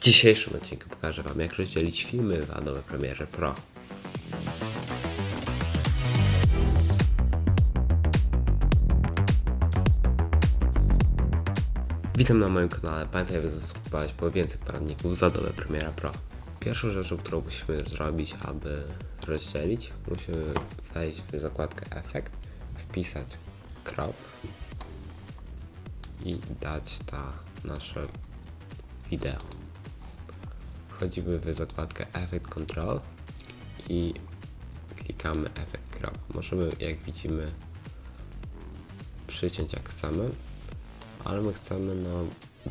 dzisiejszym odcinku pokażę Wam, jak rozdzielić filmy w Adobe Premiere Pro. Witam na moim kanale. Pamiętaj, aby zasubskrybować po więcej poradników z Adobe Premiere Pro. Pierwszą rzeczą, którą musimy zrobić, aby rozdzielić, musimy wejść w zakładkę Efekt, wpisać crop i dać ta nasze wideo. Wchodzimy w zakładkę Effect Control i klikamy Effect Crop. Możemy, jak widzimy, przyciąć jak chcemy, ale my chcemy no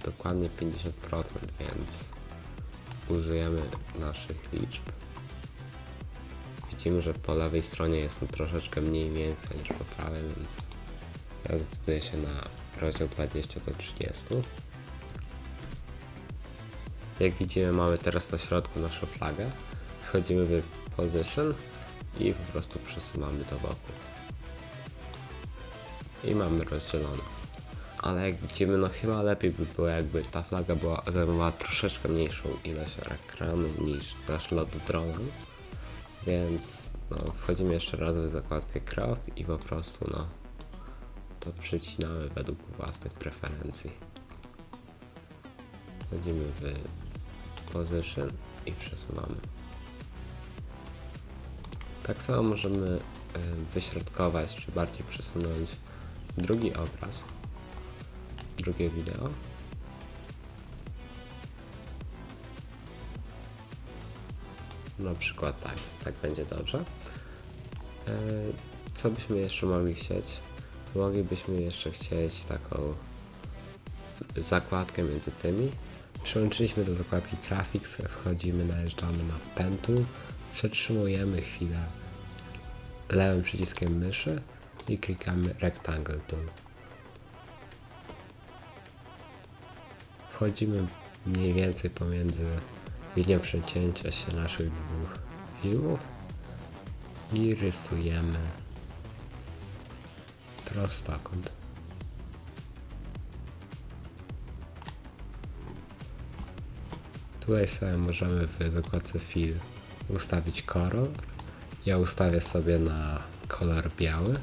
dokładnie 50%, więc użyjemy naszych liczb. Widzimy, że po lewej stronie jest troszeczkę mniej więcej niż po prawej, więc ja zdecyduję się na rozdział 20 do 30. Jak widzimy mamy teraz na środku naszą flagę. Wchodzimy w position i po prostu przesuwamy to wokół. I mamy rozdzielone. Ale jak widzimy, no chyba lepiej by było jakby ta flaga była, zajmowała troszeczkę mniejszą ilość ekranu niż nasz lot dronem. Więc no, wchodzimy jeszcze raz w zakładkę crop i po prostu no to przycinamy według własnych preferencji. Wchodzimy w position i przesuwamy. Tak samo możemy y, wyśrodkować, czy bardziej przesunąć drugi obraz, drugie wideo. Na przykład tak, tak będzie dobrze. E, Co byśmy jeszcze mogli chcieć? Moglibyśmy jeszcze chcieć taką zakładkę między tymi. Przyłączyliśmy do zakładki Graphics, wchodzimy, najeżdżamy na Tool, przetrzymujemy chwilę lewym przyciskiem myszy i klikamy Rectangle Tool. Wchodzimy mniej więcej pomiędzy linią przecięcia się naszych dwóch filmów i rysujemy prostokąt. Tutaj sobie możemy w zakładce Fill ustawić kolor. Ja ustawię sobie na kolor biały.